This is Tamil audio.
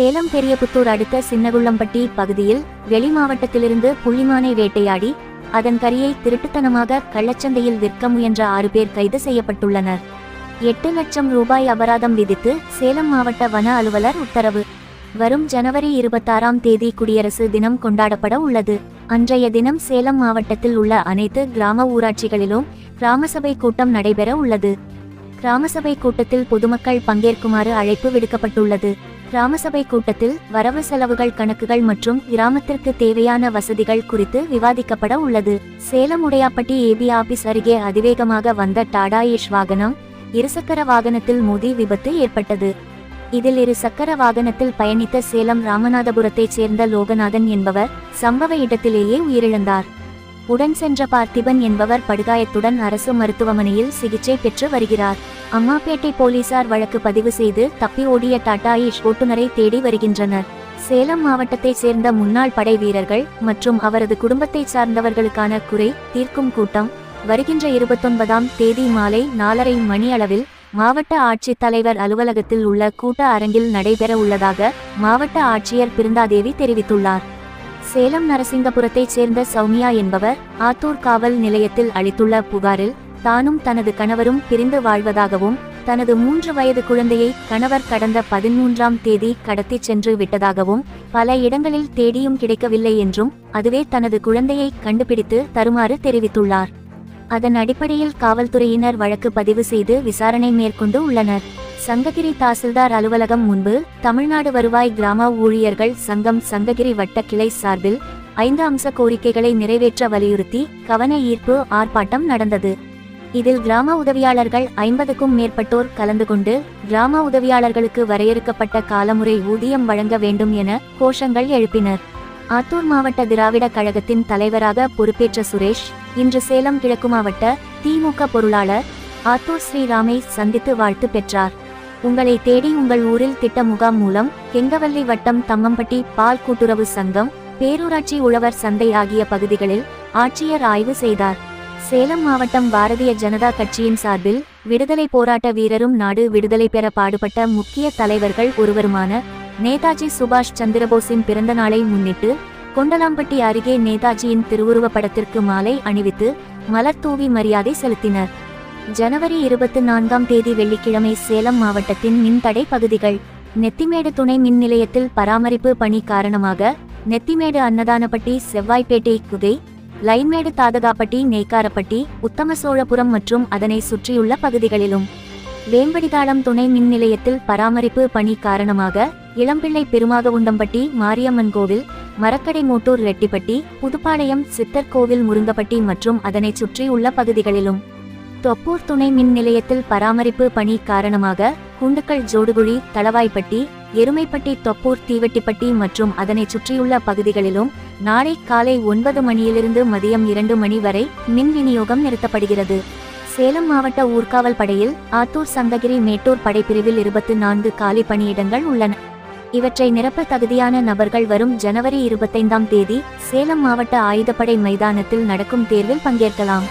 சேலம் பெரியபுத்தூர் அடுத்த சின்னகுள்ளம்பட்டி பகுதியில் வெளி மாவட்டத்திலிருந்து புள்ளிமானை வேட்டையாடி அதன் கரியை திருட்டுத்தனமாக கள்ளச்சந்தையில் விற்க முயன்ற ஆறு பேர் கைது செய்யப்பட்டுள்ளனர். எட்டு லட்சம் ரூபாய் அபராதம் விதித்து சேலம் மாவட்ட வன அலுவலர் உத்தரவு. வரும் ஜனவரி இருபத்தாறாம் தேதி குடியரசு தினம் கொண்டாடப்பட உள்ளது. அன்றைய தினம் சேலம் மாவட்டத்தில் உள்ள அனைத்து கிராம ஊராட்சிகளிலும் கிராம சபை கூட்டம் நடைபெற உள்ளது. கிராம சபை கூட்டத்தில் பொதுமக்கள் பங்கேற்குமாறு அழைப்பு விடுக்கப்பட்டுள்ளது. கிராமசபை கூட்டத்தில் வரவு செலவுகள் கணக்குகள் மற்றும் கிராமத்திற்கு தேவையான வசதிகள் குறித்து விவாதிக்கப்பட உள்ளது. சேலம் உடையாப்பட்டி ஏபி ஆபீஸ் அருகே அதிவேகமாக வந்த டாடா ஏஷ் வாகனம் இருசக்கர வாகனத்தில் மோதி விபத்து ஏற்பட்டது. இதில் இரு சக்கர வாகனத்தில் பயணித்த சேலம் ராமநாதபுரத்தைச் சேர்ந்த லோகநாதன் என்பவர் சம்பவ இடத்திலேயே உயிரிழந்தார். உடன் சென்ற பார்த்திபன் என்பவர் படுகாயத்துடன் அரசு மருத்துவமனையில் சிகிச்சை பெற்று வருகிறார். அம்மாப்பேட்டை போலீசார் வழக்கு பதிவு செய்து தப்பி ஓடிய டாடா ஈஷ் ஓட்டுநரை தேடி வருகின்றனர். சேலம் மாவட்டத்தைச் சேர்ந்த முன்னாள் படை வீரர்கள் மற்றும் அவரது குடும்பத்தைச் சார்ந்தவர்களுக்கான குறை தீர்க்கும் கூட்டம் வருகின்ற இருபத்தொன்பதாம் தேதி மாலை நாலரை மணி அளவில் மாவட்ட ஆட்சித் தலைவர் அலுவலகத்தில் உள்ள கூட்ட அரங்கில் நடைபெற உள்ளதாக மாவட்ட ஆட்சியர் பிருந்தாதேவி தெரிவித்துள்ளார். சேலம் நரசிங்கபுரத்தைச் சேர்ந்த சௌமியா என்பவர் ஆத்தூர் காவல் நிலையத்தில் அளித்துள்ள புகாரில் தானும் தனது கணவரும் பிரிந்து வாழ்வதாகவும் தனது மூன்று வயது குழந்தையை கணவர் கடந்த பதிமூன்றாம் தேதி கடத்திச் சென்று விட்டதாகவும் பல இடங்களில் தேடியும் கிடைக்கவில்லை என்றும் அதுவே தனது குழந்தையை கண்டுபிடித்து தருமாறு தெரிவித்துள்ளார். அதன் அடிப்படையில் காவல்துறையினர் வழக்கு பதிவு செய்து விசாரணை மேற்கொண்டு உள்ளனர். சங்ககிரி தாசில்தார் அலுவலகம் முன்பு தமிழ்நாடு வருவாய் கிராம ஊழியர்கள் சங்கம் சங்ககிரி வட்ட கிளை சார்பில் ஐந்து அம்ச கோரிக்கைகளை நிறைவேற்ற வலியுறுத்தி கவன ஈர்ப்பு ஆர்ப்பாட்டம் நடந்தது. இதில் கிராம உதவியாளர்கள் ஐம்பதுக்கும் மேற்பட்டோர் கலந்து கொண்டு கிராம உதவியாளர்களுக்கு வரையறுக்கப்பட்ட காலமுறை ஊதியம் வழங்க வேண்டும் என கோஷங்கள் எழுப்பினர். ஆத்தூர் மாவட்ட திராவிட கழகத்தின் தலைவராக பொறுப்பேற்ற சுரேஷ் இன்று சேலம் கிழக்கு மாவட்ட திமுக பொருளாளர் ஆத்தூர் ஸ்ரீராமை சந்தித்து வாழ்த்து பெற்றார். உங்களை தேடி உங்கள் ஊரில் திட்ட முகாம் மூலம் கெங்கவல்லி வட்டம் தம்மம்பட்டி பால் கூட்டுறவு சங்கம் பேரூராட்சி உழவர் சந்தை ஆகிய பகுதிகளில் ஆட்சியர் ஆய்வு செய்தார். சேலம் மாவட்டம் பாரதிய ஜனதா கட்சியின் சார்பில் விடுதலை போராட்ட வீரரும் நாடு விடுதலை பெற பாடுபட்ட முக்கிய தலைவர்கள் ஒருவருமான நேதாஜி சுபாஷ் சந்திரபோஸின் பிறந்த நாளை முன்னிட்டு கொண்டலாம்பட்டி அருகே நேதாஜியின் திருவுருவ படத்திற்கு மாலை அணிவித்து மலர் தூவி மரியாதை செலுத்தினர். ஜனவரி இருபத்தி நான்காம் தேதி வெள்ளிக்கிழமை சேலம் மாவட்டத்தின் மின்தடை பகுதிகள் நெத்திமேடு துணை மின் நிலையத்தில் பராமரிப்பு பணி காரணமாக நெத்திமேடு அன்னதானப்பட்டி செவ்வாய்ப்பேட்டை குகை லைன்மேடு தாதகாப்பட்டி நெய்க்காரப்பட்டி உத்தமசோழபுரம் மற்றும் அதனை சுற்றியுள்ள பகுதிகளிலும் வேம்படிதாளம் துணை மின் நிலையத்தில் பராமரிப்பு பணி காரணமாக இளம்பிள்ளை பெருமாகவுண்டம்பட்டி மாரியம்மன் கோவில் மரக்கடை மோட்டூர் ரெட்டிப்பட்டி புதுப்பாளையம் சித்தர் கோவில் முருங்கப்பட்டி மற்றும் அதனை சுற்றியுள்ள பகுதிகளிலும் தொப்பூர் துணை மின் நிலையத்தில் பராமரிப்பு பணி காரணமாக குண்டுக்கல் ஜோடுகுழி தளவாய்ப்பட்டி எருமைப்பட்டி தொப்பூர் தீவெட்டிப்பட்டி மற்றும் அதனை சுற்றியுள்ள பகுதிகளிலும் நாளை காலை ஒன்பது மணியிலிருந்து மதியம் இரண்டு மணி வரை மின் விநியோகம் நிறுத்தப்படுகிறது. சேலம் மாவட்ட ஊர்காவல் படையில் ஆத்தூர் சங்ககிரி மேட்டூர் படைப்பிரிவில் இருபத்தி நான்கு காலி பணியிடங்கள் உள்ளன. இவற்றை நிரப்ப தகுதியான நபர்கள் வரும் ஜனவரி இருபத்தைந்தாம் தேதி சேலம் மாவட்ட ஆயுதப்படை மைதானத்தில் நடக்கும் தேர்வில் பங்கேற்கலாம்.